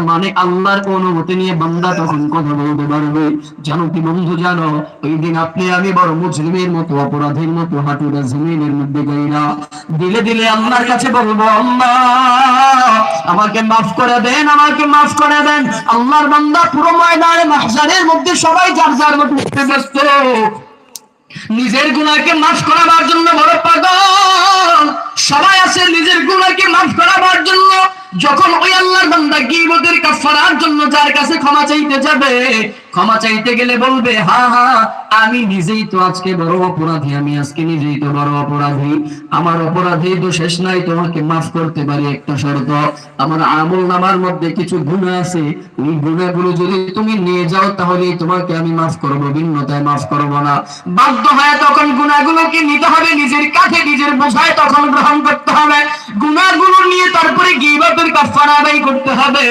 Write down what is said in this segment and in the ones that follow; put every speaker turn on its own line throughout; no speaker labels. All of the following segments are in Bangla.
মানে অপরাধীর মতো, হাঁটুটা জমিনের মধ্যে গাইলা দিলে দিলে আল্লাহর কাছে বলব আমাকে মাফ করে দেন, আমাকে মাফ করে দেন। আল্লাহর বান্দা পুরো মধ্যে সবাই যার যার ব্যস্ত নিজের গুনাহকে মাফ করাবার জন্য বড় পাগল। সবাই আছে, নিজের গুণাকে মাফ করাবার জন্য। যখন ওই আল্লাহর বান্দা গীবতের কাফারার জন্য যার কাছে ক্ষমা চাইতে যাবে ক্ষমা চাইতে গেলে বলবে, হা হা, আমি নিজেই তো আজকে বড় অপরাধী, আমি আজকে নিজেই তো বড় অপরাধী। আমার অপরাধী তো শেষ নাই, তোমাকে মাফ করতে পারি একটা শর্ত। আমার আমল নামার মধ্যে কিছু গুণা আছে। ওই গুণাগুলো যদি তুমি নিয়ে যাও, তাহলে তোমাকে আমি মাফ করব, ভিন্নতায় মাফ করব না। বাধ্য হয়ে তখন গুণাগুলোকে নিতে হবে, নিজের কাছে নিজের বোঝায় তখন গ্রহণ করতে হবে। গুণাগুলো নিয়ে তারপরে গিবাতের কাফারা আদায় করতে হবে।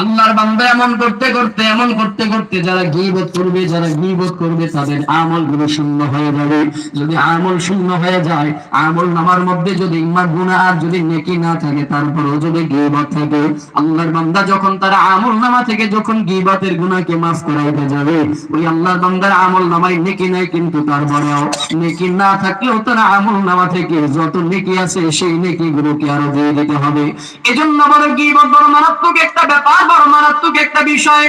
আল্লাহর বান্দা এমন করতে করতে, এমন করতে করতে যারা গিবত করবে, যারা গিবত করবে, তাদের আমলগুলো শূন্য হয়ে যাবে। যদি আমল শূন্য হয়ে যায়, আমল নামার মধ্যে যদি ইমান, গুনাহ আর যদি নেকি না থাকে, তারপরেও যদি গিবত থাকে, আল্লাহর বান্দা যখন তারা আমল নামা থেকে যখন গিবতের গুনাহকে মাফ করাইতে যাবে, ওই আল্লাহর বান্দার আমল নামায় নেকি নাই, কিন্তু তারপরেও নেকি না থাকলেও তার আমল নামা থেকে যত নেকি আছে, সেই নেকি গুলোকে আরও দিয়ে দিতে হবে। এজন্য বড় গিবত বড় মারাত্মক একটা ব্যাপার, বড় মারাত্মক একটা বিষয়।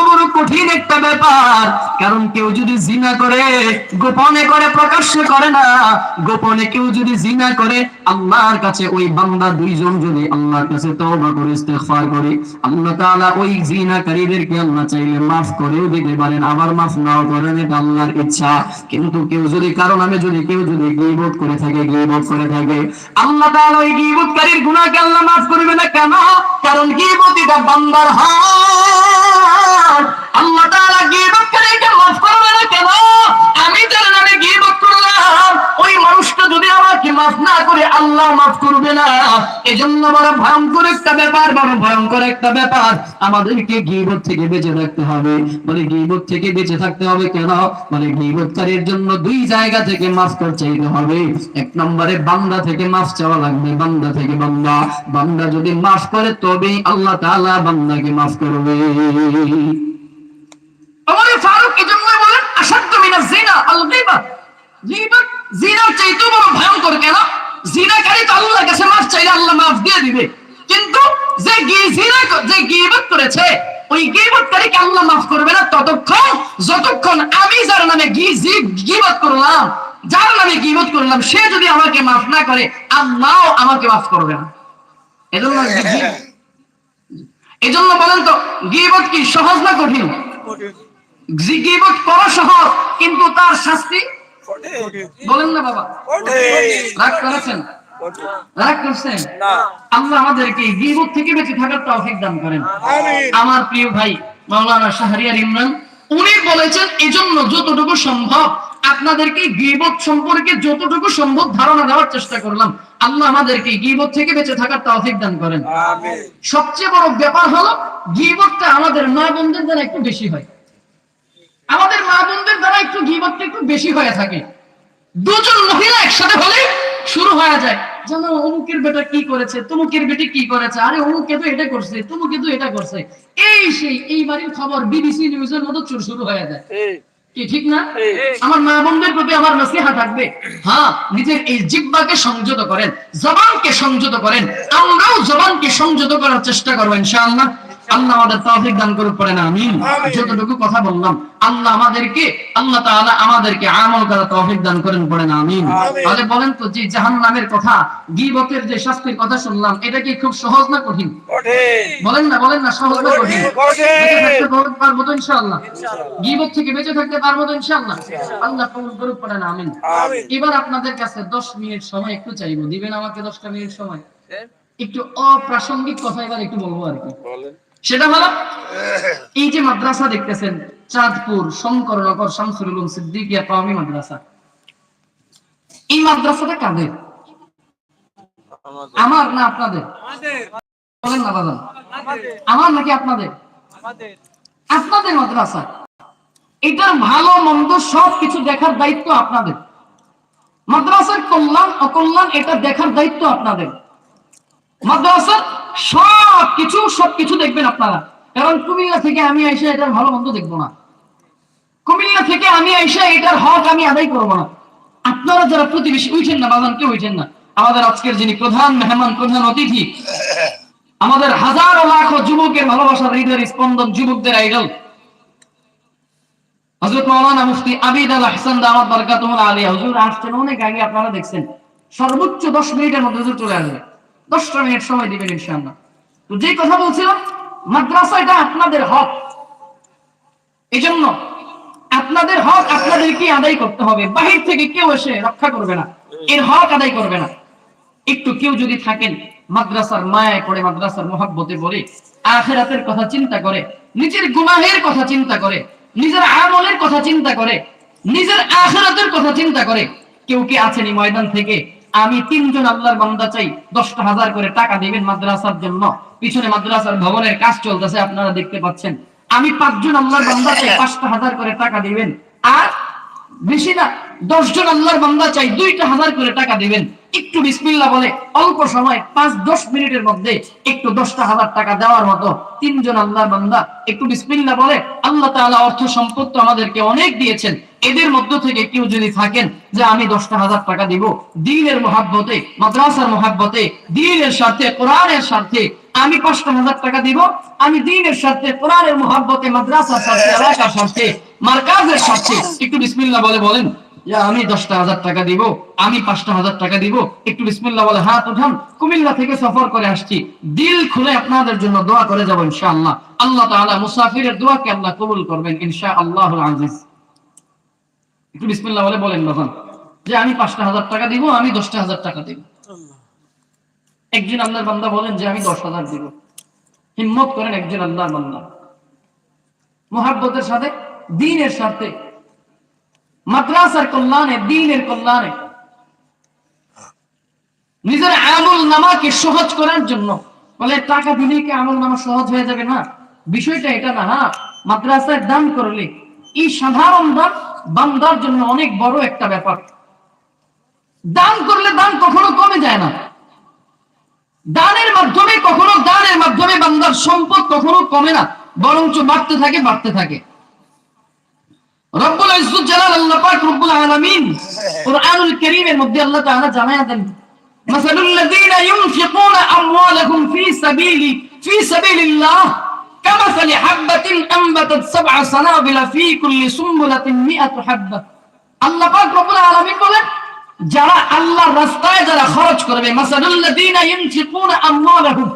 কারণ কেউ যদি জিনা করে, গোপনে করে, প্রকাশ্যে করে না, গোপনে কেউ যদি জিনা করে, আল্লাহর কাছে ওই বান্দা দুইজন যদি আল্লাহর কাছে তওবা করে, ইস্তেগফার করে, আল্লাহ তাআলা ওই জিনাকারীদেরকে আল্লাহ চাইলে মাফ করেও দিতে পারেন। আবার মাফ নাও করেন, এটা আল্লাহর ইচ্ছা। কিন্তু কেউ যদি কারও নামে যদি, কেউ যদি গীবত করে থাকে, গীবত করে থাকে, আল্লাহ তাআলা ওই গীবতকারীর গুনাহকে আল্লাহ মাফ করবে না কেন? কারণ গীবত এটা বান্দার হাত। আল্লাহ বান্দা চাওয়া লাগবে, বান্দা থেকে বান্দা। বান্দা যদি মাফ করে, তবেই আল্লাহ তাআলা বান্দাকে মাফ করবে। ওমর ফারুক এজন্যই বলেন, আসাদ্দু মিনাজ জিনা আল গীবাত গীবত জিনার চাইতেও বড় ভয়ঙ্কর, কেন? জিনাকারী তো আল্লাহর কাছে মাফ চাইলে আল্লাহ মাফ দিয়ে দিবে। কিন্তু যে জিনা যে গীবত করেছে, ওই গীবতকারীকে আল্লাহ মাফ করবে না ততক্ষণ, যতক্ষণ আমি যার নামে গি- জি- গীবত করলাম, যার নামে গীবত করলাম, সে যদি আমাকে মাফ না করে, আল্লাহও আমাকে মাফ করবে না। এজন্য এজন্য বলেন তো গীবত কি সহজ না কঠিন। গিবত করা সহজ কিন্তু তার শাস্তি বলেন না বাবা। রাগ করেছেন? রাগ করছেন? আল্লাহ আমাদেরকে গিবত থেকে বেঁচে থাকার তৌফিক দান করেন। আমার প্রিয় ভাই মাওলানা শাহরিয়ার ইমরান উনি বলেছেন এজন্য যতটুকু সম্ভব আপনাদেরকে গিবত সম্পর্কে যতটুকু সম্ভব ধারণা দেওয়ার চেষ্টা করলাম। আল্লাহ আমাদেরকে গিবত থেকে বেঁচে থাকার তৌফিক দান করেন। সবচেয়ে বড় ব্যাপার হলো গিবতটা আমাদের মা বোনদের দ্বারা একটু বেশি হয়। আমাদের মা বোনদের দ্বারা একটু গিবতটা একটু বেশি হয়ে থাকে। দুজন মহিলা একসাথে হলে শুরু হয়ে যায়। জানো অমুকের বেটা কি করেছে? তমুকের বেটি কি করেছে? আরে অমুকে তো এটা করছে তমুকে তো এটা করছে। এই সেই এই বাড়ির খবর বিবিসি নিউজের মতো চুর শুরু হয়ে যায়। কি ঠিক না? আমার মা বোনদের প্রতি আমার নসিহা থাকবে। হ্যাঁ নিজের এই জিব্বাকে সংযত করেন জবানকে সংযত করেন আমরাও জবানকে সংযত করার চেষ্টা করব ইনশাআল্লাহ। আল্লাহ আমাদের তৌফিক দান করুক পড়েন আমিন। যতটুকু কথা বললাম আল্লাহ আমাদেরকে আল্লাহ তাআলা আমাদেরকে আমল করার তৌফিক দান করেন পড়েন আমিন। তাহলে বলেন তো যে জাহান্নামের কথা গীবতের যে শাস্তির কথা শুনলাম এটা কি খুব সহজ না কঠিন? বলেন না বলেন না সহজ না কঠিন? পারব তো ইনশাআল্লাহ। গীবত থেকে বেঁচে থাকতে পারব তো ইনশাআল্লাহ? আল্লাহ কবুল করুক পড়েন আমিন। এবার আপনাদের কাছে 10 মিনিট সময় একটু চাইব। দিবেন আমাকে 10টা মিনিট সময়? একটু অপ্রাসঙ্গিক কথা এবার একটু বলব আর কি। সেটা হলো এই যে মাদ্রাসা দেখতেছেন চাঁদপুর শঙ্করনগর শামসুল উলুম সিদ্দিকিয়া কওমি মাদ্রাসা। এই মাদ্রাসাটা কাদের? আমার না আপনাদের? বলেন না বাজান। আমার নাকি আপনাদের? আপনাদের মাদ্রাসা। এটার ভালো মন্দ সব কিছু দেখার দায়িত্ব আপনাদের। মাদ্রাসার কল্যাণ অকল্যাণ এটা দেখার দায়িত্ব আপনাদের। মাদ্রাসার সব কিছু সব কিছু দেখবেন আপনারা। কারণ কুমিল্লা থেকে আমি এসে এটার ভালো মন্দ দেখব না। কুমিল্লা থেকে আমি এসে এটার হক আমি আদায় করব না। আপনারা যারা প্রতিবেশী, উঠেন না, বাজান, কেউ উঠেন না। আমাদের আজকের যিনি প্রধান মেহমান, প্রধান অতিথি, আমাদের হাজারো লাখো যুবকের ভালোবাসার হৃদয়ের স্পন্দন যুবকদের আইডল হযরত মাওলানা মুফতি আবিদ আল হাসান দামাত বরকাতুহুল আলিয়া। হুজুর, আসছেন অনেক আগে, আপনারা দেখছেন। সর্বোচ্চ 10 মিনিটের মধ্যে হুজুর চলে আসবে। 10টা মিনিট সময় দিবেন ইনশাআল্লাহ। তো যে কথা বলছিলাম মাদ্রাসা এটা আপনাদের হক। এজন্য আপনাদের হক আপনাদেরকে আদায় করতে হবে। বাহির থেকে কেউ এসে রক্ষা করবে না। এর হক আদায় করবে না। একটু কেউ যদি থাকেন, মাদ্রাসার মায়ায় পড়ে, মাদ্রাসার মহাব্বতে পড়ে, আখেরাতের কথা চিন্তা করে, নিজের গুনাহের কথা চিন্তা করে, নিজের আমলের কথা চিন্তা করে, নিজের আখেরাতের কথা চিন্তা করে, কেউ কি আছেন এই ময়দান থেকে? আমি তিনজন আল্লাহর বান্দা চাই, দশটা হাজার করে টাকা দিবেন মাদ্রাসার জন্য। পিছনে মাদ্রাসার ভবনের কাজ চলতেছে, আপনারা দেখতে পাচ্ছেন। আমি পাঁচজন আল্লাহর বান্দা চাই, পাঁচটা হাজার করে টাকা দিবেন। আর বেশি না, দশজন আল্লাহর বান্দা চাই, দুইটা হাজার করে টাকা দিবেন। একটু বিসমিল্লাহ বলে, অল্প সময়, পাঁচ, দশ মিনিটের মধ্যে একটু দশটা হাজার টাকা দেওয়ার মতো তিনজন আল্লাহর বান্দা একটু বিসমিল্লাহ বলে আল্লাহ তাআলা অর্থ সম্পদ তো আমাদেরকে অনেক দিয়েছেন। এদের মধ্য থেকে কেউ যদি থাকেন যে আমি দশটা হাজার টাকা দিব, দিনের মহাব্বতে, মাদ্রাসার মহাব্বতে, দিনের স্বার্থে, কোরআনের স্বার্থে আমি পাঁচটা হাজার টাকা দিব, আমি দিনের স্বার্থে, কোরআনের মহাব্বতে, মাদ্রাসার স্বার্থে, এলাকার স্বার্থে, মার্কাজের স্বার্থে, একটু বিসমিল্লাহ বলে বলেন। আমি দশটা হাজার টাকা দিব আমি পাঁচটা হাজার টাকা দিব। একটু বিসমিল্লাহ বলে হাত উঠান। কুমিল্লা থেকে সফর করে আসছি। দিল খুলে আপনাদের জন্য দোয়া করে যাব ইনশাআল্লাহ। আল্লাহ তাআলা মুসাফিরের দোয়াকে আল্লাহ কবুল করবেন ইনশাআল্লাহুল আজিজ। একটু বিসমিল্লাহ বলে বলেন বাজান যে আমি পাঁচটা হাজার টাকা দিব আমি দশটা হাজার টাকা দিব। একজন আল্লাহর বান্দা বলেন যে আমি দশ হাজার দিব। হিম্মত করেন একজন আল্লাহর বান্দা। মোহাব্বতের সাথে দিনের সাথে মাদ্রাসার কল্যাণে, দিনের কল্যাণে। নিজের আমল নামাকে সহজ করার জন্য। বলে, টাকা দিলে কি আমল নামা সহজ হয়ে যাবে না? বিষয়টা এটা না হ্যাঁ? মাদ্রাসায় দান করলে এই সাধারণ দান বান্দার জন্য অনেক বড় একটা ব্যাপার। দান করলে দান কখনো কমে যায় না। দানের মাধ্যমে কখনো, দানের মাধ্যমে বান্দার সম্পদ কখনো কমে না। বরঞ্চ বাড়তে থাকে বাড়তে থাকে। রব্বুল ইজ্জত জালাল আল্লাহ পাক রব্বুল আলামিন কুরআনুল কারীমের মধ্যে আল্লাহ তাআলা জানায়া দেন মাসালুল লাযীনা ইউনফিকুনা আমওয়ালাহুম ফি সাবিলি ফি সাবিলিল্লাহ কামাসালি হাববাতিন আনবাতাত সাবআ সানাবিলা ফি কুল্লি সুম্বুলাতিন মিআতু হাব্বা আল্লাহ পাক রব্বুল আলামিন বলেন যারা আল্লাহর রাস্তায় যারা খরচ করবে মাসালুল লাযীনা ইউনফিকুনা আমওয়ালাহুম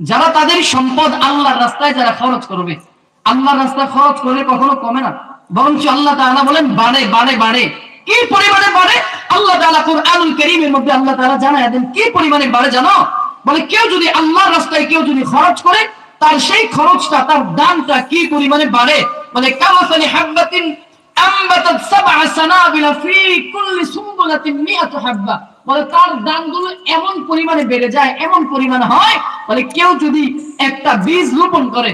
যারা তাদের সম্পদ আল্লাহর রাস্তায় যারা খরচ করবে আল্লাহর রাস্তায় খরচ করলে কখনো কমে না বরঞ্চ আল্লাহ তাআলা বলেন বাড়ে বাড়ে বাড়ে কি পরিমাণে বাড়ে আল্লাহ তাআলা কুরআনুল কারীমের মধ্যে আল্লাহ তাআলা জানায় দেন, কি পরিমাণে বাড়ে জানো? বলে, কেউ যদি আল্লাহর রাস্তায় কেউ যদি খরচ করে, তার সেই খরচটা, তার দানটা কি পরিমাণে বাড়ে বলে, কামাসালি হাব্বাতিন আম্বাতাত সাবআ সানাবিলা ফি কুল্লি সুম্বুলাতিন মিআতু হাব্বা। বলে, তার দানগুলো এমন পরিমাণে বেড়ে যায়, এমন পরিমাণে হয়, বলে, কেউ যদি একটা বীজ রোপণ করে,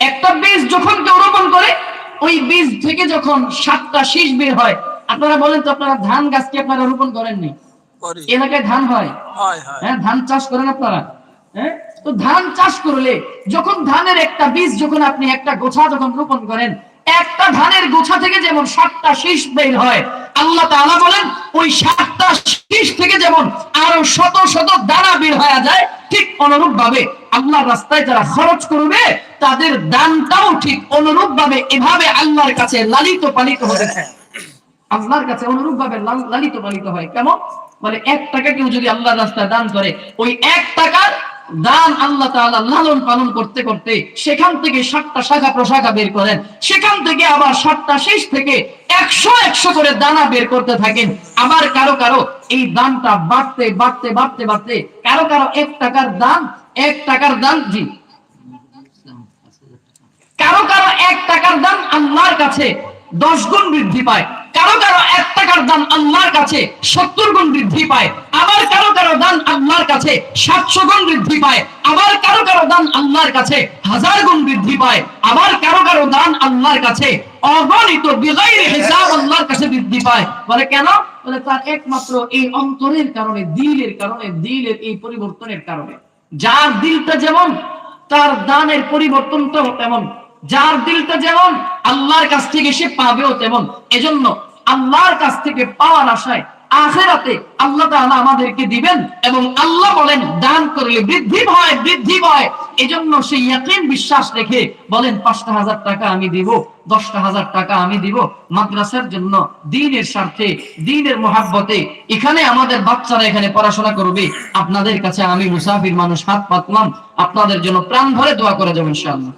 একটা বীজ যখন কেউ রোপণ করে ওই বীজ থেকে যখন সাতটা শীষ বের হয় আপনারা বলেন তো আপনারা ধান গাছ কি আপনারা রোপণ করেননি
করি।
এলাকায় ধান হয়?
হয় হয়।
হ্যাঁ ধান চাষ করেন আপনারা? হ্যাঁ? তো ধান চাষ করলে যখন ধানের একটা বীজ যখন আপনি একটা গোছা যখন রোপণ করেন একটা ধানের গোছা থেকে যেমন সাতটা শীষ বের হয়, আল্লাহ তাআলা বলেন, ওই সাতটা শীষ থেকে যেমন আরও শত শত দানা বের হয়ে যায়, ঠিক অনুরূপ ভাবে আল্লাহর রাস্তায় যারা খরচ করবে, তাদের দানটাও ঠিক অনুরূপ ভাবে এভাবে আল্লাহর কাছে লালিত পালিত হবে আল্লাহর কাছে অনুরূপ ভাবে লাল- লালিত পালিত হয়। কেমন বলে, এক টাকা কেউ যদি আল্লাহর রাস্তায় দান করে, ওই এক টাকার দান আল্লাহ তাআলা লালন পালন করতে করতে সেখান থেকে সাতটা শাখা প্রশাখা বের করেন। সেখান থেকে আবার সাতটা শেষ থেকে একশো একশো করে দানা বের করতে থাকেন। আবার কারও কারও এই দানটা বাড়তে বাড়তে বাড়তে বাড়তে কারও কারও এক টাকার দান, এক টাকার দান, জি। কারও কারও এক টাকার দাম আল্লাহর কাছে দশ গুণ বৃদ্ধি পায়। কারও কারও এক টাকার দান আল্লাহর কাছে সত্তর গুণ বৃদ্ধি পায়, আবার কারও কারও দান আল্লাহর কাছে সাতশো গুণ বৃদ্ধি পায়, আবার কারও কারও দান আল্লাহর কাছে হাজার গুণ বৃদ্ধি পায়, আবার কারও কারও দান আল্লাহর কাছে অগণিত বিগাইরে হিসাব আল্লাহর কাছে বৃদ্ধি পায়। বলে কেন? বলে তার একমাত্র এই অন্তরের কারণে, দিলের কারণে, দিলের এই পরিবর্তনের কারণে। যার দিলটা যেমন, তার দানের পরিবর্তনটাও তেমন। যার দিলটা যেমন আল্লাহর কাছ থেকে সে পাবেও তেমন। এজন্য আল্লাহর কাছ থেকে পাওয়ার আশায় আখেরাতে আল্লাহ তাআলা আমাদেরকে দিবেন এবং আল্লাহ বলেন, দান করলে বৃদ্ধি হয় বৃদ্ধি হয় এজন্য সেই ইয়াকিন বিশ্বাস রেখে বলেন, পাঁচটা হাজার টাকা আমি দিব, দশটা হাজার টাকা আমি দিব। মাদ্রাসার জন্য দিনের স্বার্থে, দিনের মহাব্বতে এখানে আমাদের বাচ্চারা এখানে পড়াশোনা করবে। আপনাদের কাছে আমি মুসাফির মানুষ হাত পাতলাম। আপনাদের জন্য প্রাণ ভরে দোয়া করে যাবেন ইনশাআল্লাহ।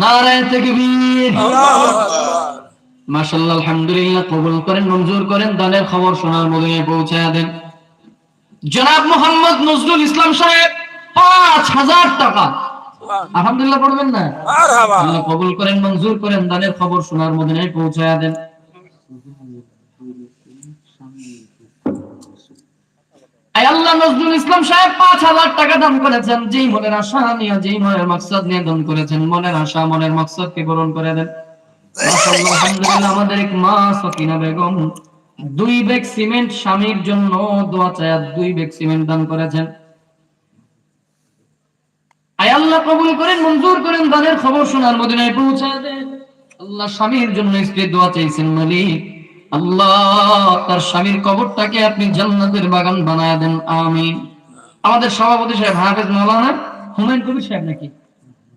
নারায়ণ তাকবীর। মাশাআল্লাহ আলহামদুলিল্লাহ কবুল করেন মঞ্জুর করেন দানের খবর শোনার মদিনায় পৌঁছায় দেন। জনাব মোহাম্মদ নজরুল ইসলাম সাহেব পাঁচ হাজার টাকা। আলহামদুলিল্লাহ পড়বেন না? আল্লাহ কবুল করেন মঞ্জুর করেন দানের খবর শোনার মদিনায় পৌঁছায় দেন। আল্লাহ নজরুল ইসলাম সাহেব, পাঁচ হাজার টাকা দান করেছেন। যেই মনের আশা নিয়ে যেই মনের মাকসাদ নিয়ে দান করেছেন। মনের আশা, মনের পূরণ করে দেন। আমাদের এক মা সকিনা বেগম দুই ব্যাগ সিমেন্ট স্বামীর জন্য দোয়া চায় দুই ব্যাগ সিমেন্ট দান করেছেন। আল্লাহ কবুল করেন, মঞ্জুর করেন, দানের খবর শোনার মদিনায় পৌঁছায় দেন। আল্লাহ স্বামীর জন্য স্ত্রী দোয়া চাইছেন মালিক। আল্লাহ, তার স্বামীর কবরটাকে আপনি জান্নাতের বাগান বানায় দেন, আমিন। আমাদের সভাপতি সাহেব, হাফেজ মাওলানা হুমায়ুন কবির সাহেব নাকি?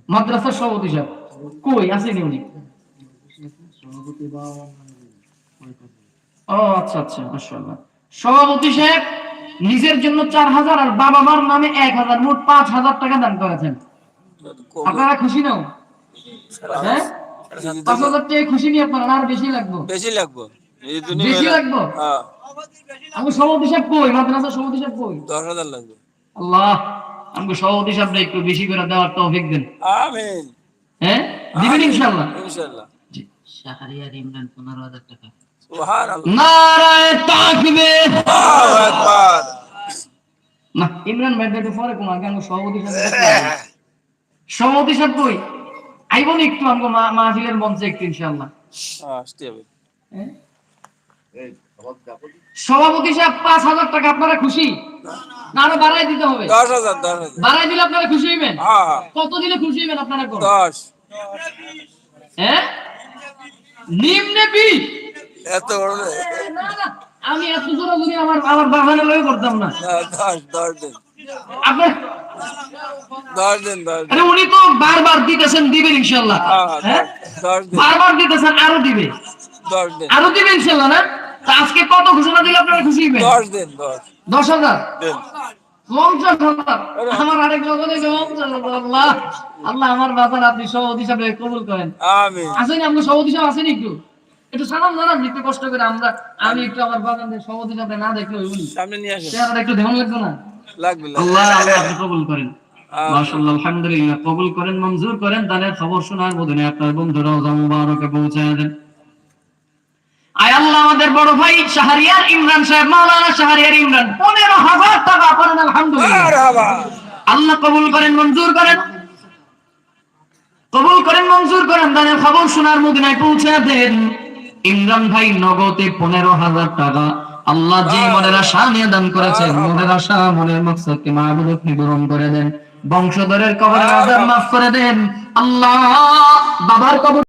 মাদ্রাসার সভাপতি সাহেব। কই উনি? ও আচ্ছা আচ্ছা মাশাআল্লাহ। সভাপতি সাহেব, নিজের জন্য চার হাজার আর বাবা মার নামে এক হাজার, মোট পাঁচ হাজার টাকা দান করেছেন। আপনারা খুশি নাও হ্যাঁ? পাঁচ হাজার টাকা খুশি নিয়ে আপনারা আর বেশি লাগবে?
বেশি লাগবো।
বেশি
হ্যাঁ,
আমি সভাপতি সাহেব কই? মাদ্রাসার সভাপতি সাহেব কই?
দশ হাজার লাগবে।
আল্লাহ আমাকে সভাপতি সাহেবরা একটু বেশি করে দেওয়ার তৌফিক দেন।
আমিন।
হ্যাঁ? দিবেন ইনশাআল্লাহ?
ইনশাআল্লাহ।
জি।
শাহরিয়ার ইমরান পনেরো হাজার টাকা।
সুবহানাল্লাহ।
নারায়ে তাকবীর।
আল্লাহু আকবার।
না ইমরান ভাই একটু পরে কোন আগে আমাকে সভাপতি সাহেব সভাপতি সাহেব কই? আইব একটু আমাকে মাহফিলের মঞ্চে একটু ইনশাআল্লাহ।
আসতে হবে।
হ্যাঁ? সভাপতি সাহেব পাঁচ হাজার টাকা আপনারা খুশি? না আরও বাড়াই দিতে হবে।
দশ হাজার দশ হাজার।
বাড়াই দিলে আপনারা খুশি হইবেন? কত দিলে খুশি হইবেন আপনারা
দশ।
হ্যাঁ? নিম্নে বিশ।
এত বড় না।
না, না, আমি এত জোর আমার আমার বাগানে লয়ে করতাম না।
দশ দশ দিন।
আপনার
দশ দিন দশ
আরে উনি তো বারবার দিতেছেন দিবেন ইনশাল্লাহ
হ্যাঁ হ্যাঁ
হ্যাঁ? বারবার দিতেছেন আরও দিবে।
দশ দিন।
আরও দিবে ইনশাল্লাহ না? আজকে কত ঘোষণা দিলে আপনারা খুশি হইবেন?
দশ দিন দশ।
হাজার? পঞ্চাশ হাজার? আমার আরেক লোকের পঞ্চাশ হাজার আল্লাহ। আল্লাহ আমার বাবার আপনি সভাপতি হিসাবে কবুল করেন।
আমিন।
আপনি সভাপতি সাহেব আসেনি একটু? একটু সালাম জানান একটু কষ্ট করে আমরা আমি একটু আমার বাগানের সভাপতি সাহেব না দেখলে হইব
সামনে নিয়ে আসেন।
চেহারাটা একটু ধ্যান লাগবে না?
লাগবে লাগবে।
আল্লাহ আল্লাহ আপনি কবুল করেন। মাশাআল্লাহ আলহামদুলিল্লাহ কবুল করেন মঞ্জুর করেন দানের খবর শোনার মধ্যে আপনার বন্ধুরা রওজা মুবারকে পৌঁছায় দেন। আয় আল্লাহ আমাদের বড় ভাই শাহরিয়ার ইমরান সাহেব মাওলানা শাহরিয়ার ইমরান। পনেরো হাজার টাকা করেন আলহামদুলিল্লাহ। আল্লাহ কবুল করেন মঞ্জুর করেন। কবুল করেন মঞ্জুর করেন দানের খবর শোনার মদিনায় পৌঁছে দেন। ইমরান ভাই নগদে পনেরো হাজার টাকা আল্লাহ যে মনের আশা নিয়ে দান করেছেন মনের আশা মনের মকসদকে মাহবুব আপনি পূরণ করে দেন। বংশধরের কবরের আজাব মাফ করে দেন। আল্লাহ বাবার কবর